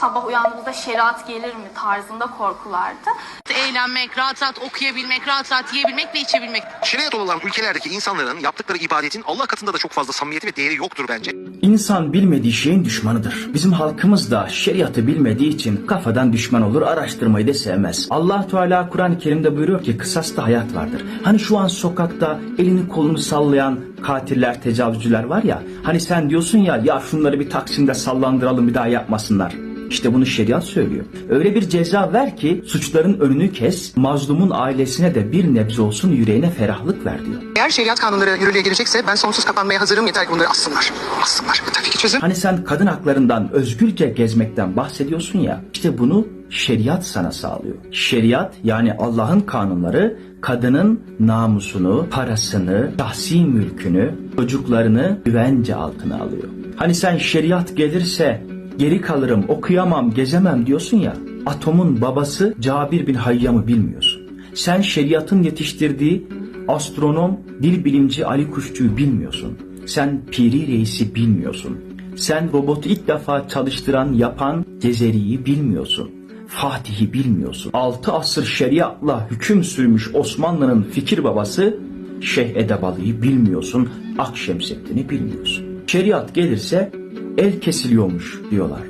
Sabah uyandığımızda şeriat gelir mi tarzında korkulardı. Eğlenmek, rahat rahat okuyabilmek, rahat rahat yiyebilmek ve içebilmek. Şeriat olan ülkelerdeki insanların yaptıkları ibadetin Allah katında da çok fazla samimiyeti ve değeri yoktur bence. İnsan bilmediği şeyin düşmanıdır. Bizim halkımız da şeriatı bilmediği için kafadan düşman olur, araştırmayı da sevmez. Allah Teala Kur'an-ı Kerim'de buyuruyor ki kısasta hayat vardır. Hani şu an sokakta elini kolunu sallayan katiller, tecavüzcüler var ya. Hani sen diyorsun ya ya şunları bir Taksim'de sallandıralım bir daha yapmasınlar. İşte bunu şeriat söylüyor. Öyle bir ceza ver ki suçların önünü kes, mazlumun ailesine de bir nebze olsun yüreğine ferahlık ver diyor. Eğer şeriat kanunları yürürlüğe girecekse ben sonsuz kapanmaya hazırım yeter ki bunları assınlar. Assınlar. E, tabii ki çözüm. Hani sen kadın haklarından özgürce gezmekten bahsediyorsun ya işte bunu şeriat sana sağlıyor. Şeriat yani Allah'ın kanunları kadının namusunu, parasını, şahsi mülkünü, çocuklarını güvence altına alıyor. Hani sen şeriat gelirse geri kalırım, okuyamam, gezemem diyorsun ya. Atomun babası Cabir bin Hayyam'ı bilmiyorsun. Sen şeriatın yetiştirdiği astronom, dil bilimci Ali Kuşçu'yu bilmiyorsun. Sen Piri Reis'i bilmiyorsun. Sen robotu ilk defa çalıştıran, yapan Cezeri'yi bilmiyorsun. Fatih'i bilmiyorsun. Altı asır şeriatla hüküm sürmüş Osmanlı'nın fikir babası Şeyh Edebalı'yı bilmiyorsun. Akşemseddin'i bilmiyorsun. Şeriat gelirse el kesiliyormuş diyorlar.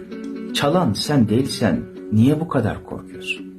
Çalan sen değilsen niye bu kadar korkuyorsun?